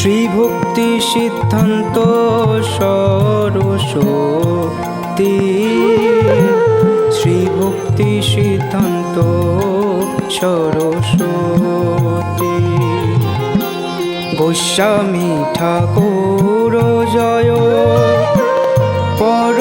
শ্রীভক্তি সিদ্ধান্ত সরস্বতী। শ্রীভক্তি সিদ্ধান্ত সরস্বতী। গোস্বামী ঠাকুর জয়। পরম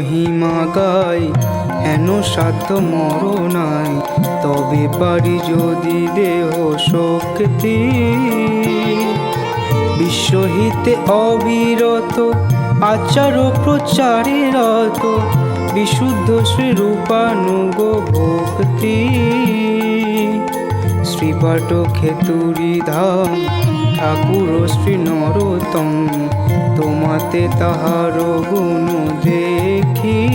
মহিমা গাই, হেন সাধ্য মর নাই তবে পারি যদি দেহ শক্তি। বিশ্বহিতে অবিরত, আচার প্রচারে রত বিশুদ্ধ শ্রীরূপানুগ ভক্তি শ্রীপাঠ খেতুরি ধাম, ঠাকুর শ্রী নরোত্তম। তোমাতে তাহার গুণ দেখি।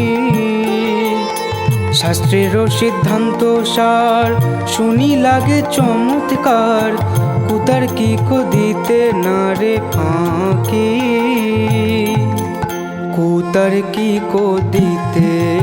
শাস্ত্রের সিদ্ধান্ত সার, শুনি লাগে চমৎকার। কুতার কি দিতে না রে ফাঁকি। কুতার কি দিতে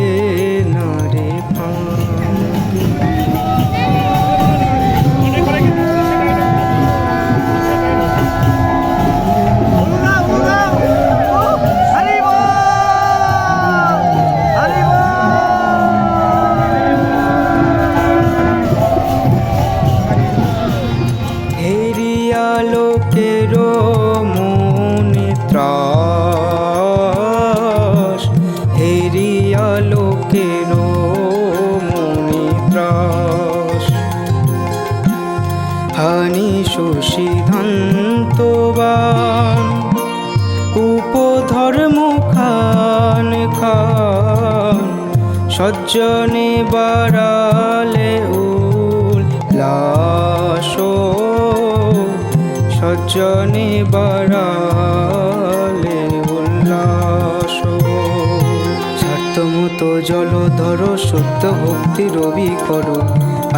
সুসিদ্ধান্তবান উপধর্ম খান খান সজ্জনে বাড়ালে উল্লাস সজ্জনে বাড়ালে উল্লাস স্বার্থমত জলধর, সত্য ভক্তি রবি করো।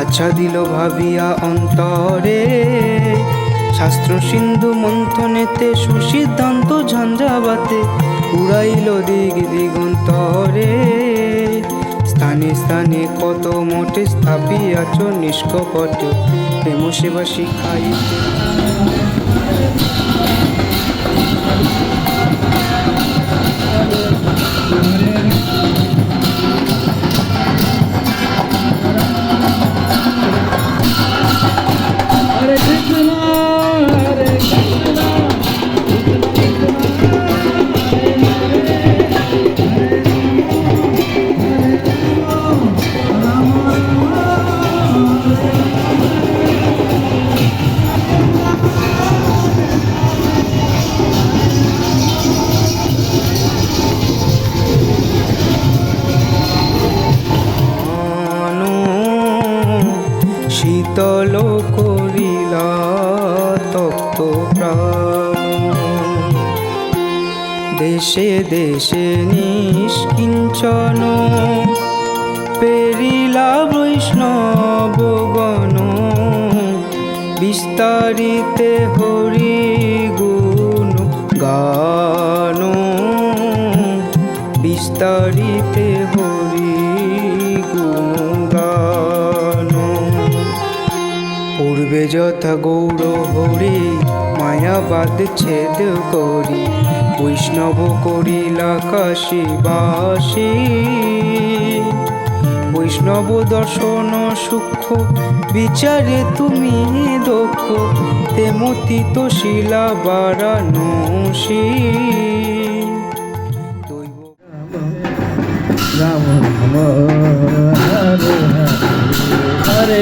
আচ্ছা দিল ভাবিয়া অন্তরে। শাস্ত্র সিন্ধু মন্থনেতে সুসিদ্ধান্ত ঝঞ্ঝাবাতে উড়াইল দিগ দিগন্তরে। স্থানে স্থানে কত মঠে স্থাপিয়াছ নিষ্কপট প্রেম সেবা শিখাইতে। শীতল করিলা তপ্ত দেশে দেশে নিষ্কিঞ্চন পেরিলা বৈষ্ণবগণ বিস্তারিতে হরি গুণ গান। বিস্তারিতে হরি যথা গৌর হরি, মায়াবাদ ছেদ করি। বৈষ্ণব করিলা কাশীবাসী বৈষ্ণব দর্শন সূক্ষ্ম বিচারে তুমি দক্ষ তেমতি তো শিলা বারাণসী। রাম রাম